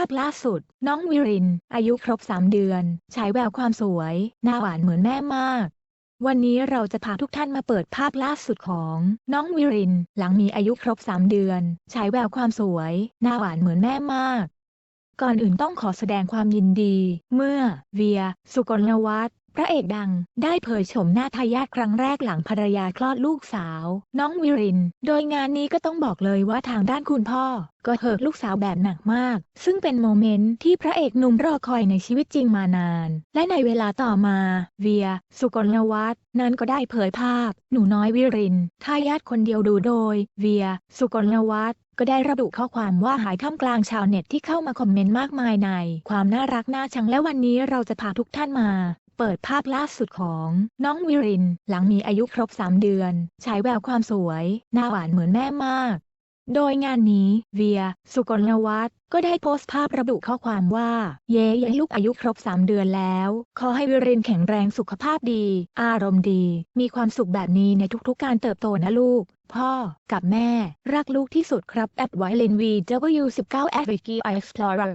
าพล่าสุด น้องวิริน อายุครบ 3 เดือนฉายแววความสวย หน้าหวานเหมือนแม่มาก วันนี้เราจะพาทุกท่านมาเปิดภาพล่าสุดของน้องวิริน หลังมีอายุครบ 3 เดือนฉายแววความสวย หน้าหวานเหมือนแม่มาก ก่อนอื่นต้องขอแสดงความยินดี เมื่อ เวีย สุกลวัฒน์ พระเอกดังได้เผยโฉมหน้าทายาทครั้งแรกหลังภรรยาคลอดลูกสาว น้องวิริน โดยงานนี้ก็ต้องบอกเลยว่าทางด้านคุณพ่อ ก็เหิกลูกสาวแบบหนักมาก ซึ่งเป็นโมเมนต์ที่พระเอกหนุ่มรอคอยในชีวิตจริงมานาน และในเวลาต่อมา เวีย สุกลวัฒน์นั้นก็ได้เผยภาพ หนูน้อยวิรินทายาทคนเดียวดูโดย เวีย สุกลวัฒน์ก็ได้ระบุข้อความว่าหายท่ามกลางชาวเน็ตที่เข้ามาคอมเมนต์มากมายใน ความน่ารักน่าชังและวันนี้เราจะพาทุกท่านมา เปิดภาพล่าสุดของน้องวิริน หลังมีอายุครบ 3 เดือนฉายแววความสวย หน้าหวานเหมือนแม่มาก โดยงานนี้เวีย สุกลวัฒน์ก็ได้โพสต์ภาพระบุข้อความว่า เย้ยลูกอายุครบ 3 เดือนแล้ว ขอให้วิรินแข็งแรงสุขภาพดี อารมณ์ดี มีความสุขแบบนี้ในทุกๆการเติบโตนะลูก พ่อ กับแม่ รักลูกที่สุดครับแอดไวเลนวี W19 แอดวิกี Explorer